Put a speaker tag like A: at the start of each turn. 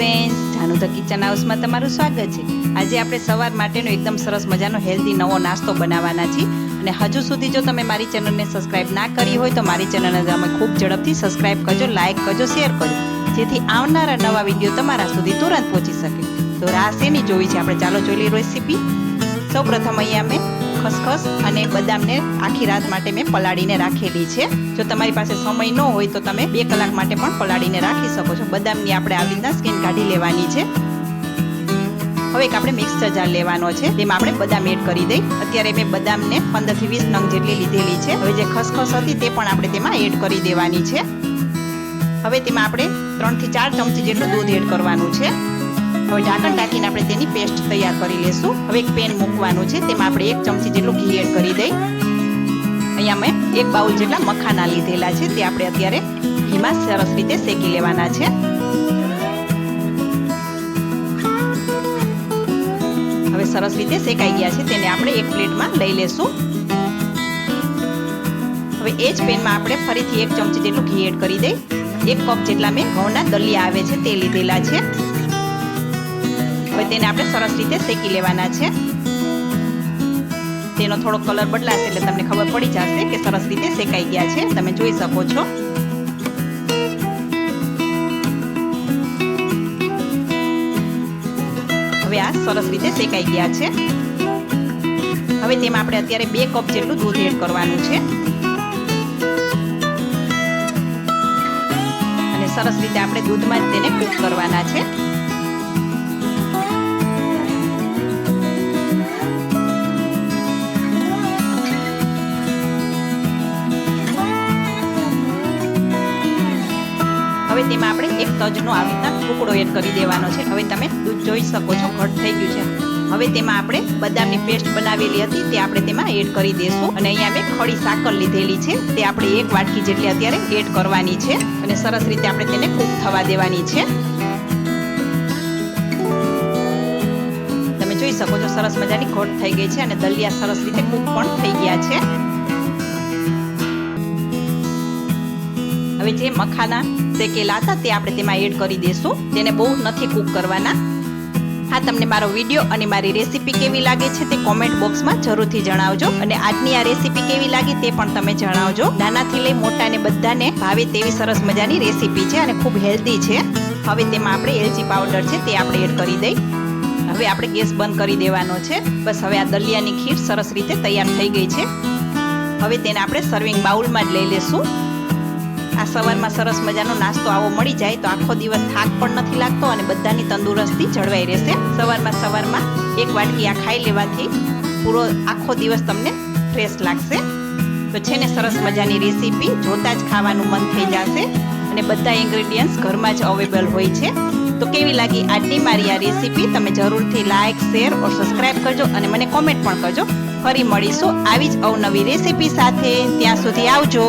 A: Friends Janu the kitchen હાઉસમાં તમારું સ્વાગત છે. આજે આપણે સવાર માટેનો એકદમ સરસ મજાનો હેલ્ધી નવો નાસ્તો બનાવવાના છીએ. અને હજુ સુધી જો તમે મારી ચેનલને સબસ્ક્રાઇબ ના કરી હોય તો મારી ચેનલને તમે ખૂબ ઝડપથી સબસ્ક્રાઇબ કરજો લાઇક કરજો શેર કરજો. જેથી આવનારા નવા વીડિયો તમારા સુધી તુરંત પહોંચી શકે. તો રાહ શેની જોવી છે આપણે. ચાલો જોઈ લઈએ રેસીપી સૌપ્રથમ અહીંયા મેં ખસખસ અને બદામને આખી રાત માટે મેં પલાળીને રાખેલી છે. જો તમારી પાસે સમય ન હોય તો તમે બે કલાક માટે પણ પલાળીને રાખી શકો છો. બદામની આપણે આવી રીતના સ્કીન કાઢી લેવાની છે. હવે એક આપણે મિક્સર જાર લેવાનો છે. તેમાં આપણે બદામ એડ કરી દઈ. અત્યારે મેં બદામને પંદરથી વીસ નંગ જેટલી લીધેલી છે. હવે જે ખસખસ હતી તે પણ આપણે તેમાં એડ કરી દેવાની છે. હવે તેમાં આપણે ત્રણથી ચાર ચમચી જેટલું દૂધ એડ કરવાનું છે. હવે ઢાંકણ ઢાંકીને આપણે તેની પેસ્ટ તૈયાર કરી લેશું. હવે એક પેન મૂકવાનું છે, તેમાં આપણે એક ચમચી જેટલું ઘી એડ કરી દઈ. અહીંયા મેં એક બાઉલ જેટલા મખાના લીધેલા છે, તે આપણે અત્યારે ઘીમાં સરસ રીતે શેકી લેવાના છે. હવે સરસ રીતે શેકાઈ ગયા છે, તેને આપણે એક પ્લેટમાં લઈ લેશું. હવે એ જ પેનમાં આપણે ફરીથી એક ચમચી જેટલું ઘી એડ કરી દઈ. એક કપ જેટલા મેં ઘઉંના દલિયા આવે છે, તે લીધેલા છે. હવે તેને આપણે સરસ રીતે શેકી લેવાના છે. તેનો થોડો કલર બદલાશે એટલે તમને ખબર પડી જશે કે સરસ રીતે શેકાઈ ગયા છે. તમે જોઈ શકો છો. હવે આ સરસ રીતે શેકાઈ ગયા છે. હવે તેમાં આપણે અત્યારે બે કપ જેટલું દૂધ એડ કરવાનું છે. અને સરસ રીતે આપણે દૂધમાં જ તેને કૂક કરવાના છે. તેમાં આપણે એક તજનો આવી રીતના ટુકડો એડ કરી દેવાનો છે. હવે તમે દૂધ જોઈ શકો છો, ઘટ થઈ ગયું છે. હવે તેમાં આપણે બદામની પેસ્ટ બનાવેલી હતી, તે આપણે તેમાં એડ કરી દઈશું અને અહીંયા મેં ખડી સાકર લીધેલી છે, તે આપણે એક વાટકી જેટલી અત્યારે એડ કરવાની છે. અને સરસ રીતે આપણે તેને કૂક થવા દેવાની છે. તમે જોઈ શકો છો, સરસ મજાની ઘટ થઈ ગઈ છે અને દલિયા સરસ રીતે કૂક પણ થઈ ગયા છે. જે મખાના શેકેલા હતા તે આપણે તેમાં એડ કરી દઈશું તેને બહુ નથી કૂક કરવાના. હા, તમને મારો વીડિયો અને મારી રેસીપી કેવી લાગે છે તે કોમેન્ટ બોક્સમાં જરૂરથી જણાવજો. અને આજની આ રેસીપી કેવી લાગી તે પણ તમે જણાવજો. નાનાથી લઈ મોટાને બધાને ભાવે તેવી સરસ મજાની રેસીપી છે અને ખૂબ હેલ્ધી છે. હવે તેમાં આપણે એલચી પાવડર છે તે આપણે એડ કરી દઈ. હવે આપણે ગેસ બંધ કરી દેવાનો છે. બસ હવે આ દલિયાની ખીર સરસ રીતે તૈયાર થઈ ગઈ છે. હવે તેને આપણે સર્વિંગ બાઉલમાં જ લઈ લેશું. આ સવારમાં સરસ મજાનો નાસ્તો આવો મળી જાય તો આખો દિવસ થાક પણ નથી લાગતો અને બધાની તંદુરસ્તી જળવાઈ રહેશે. સવારમાં સવારમાં એક વાટકી આ ખાઈ લેવાથી પૂરો આખો દિવસ તમને ફ્રેશ લાગશે. તો છે ને સરસ મજાની રેસીપી જોતા જ ખાવાનું મન થઈ જશે અને બધા ઇન્ગ્રેડિયન્ટ્સ ઘરમાં જ અવેલેબલ હોય છે. તો કેવી લાગી આજની મારી આ રેસીપી તમે જરૂરથી લાઇક શેર ઓર સબસ્ક્રાઇબ કરજો અને મને કોમેન્ટ પણ કરજો. ફરી મળીશું આવી જ અવનવી રેસીપી સાથે. ત્યાં સુધી આવજો.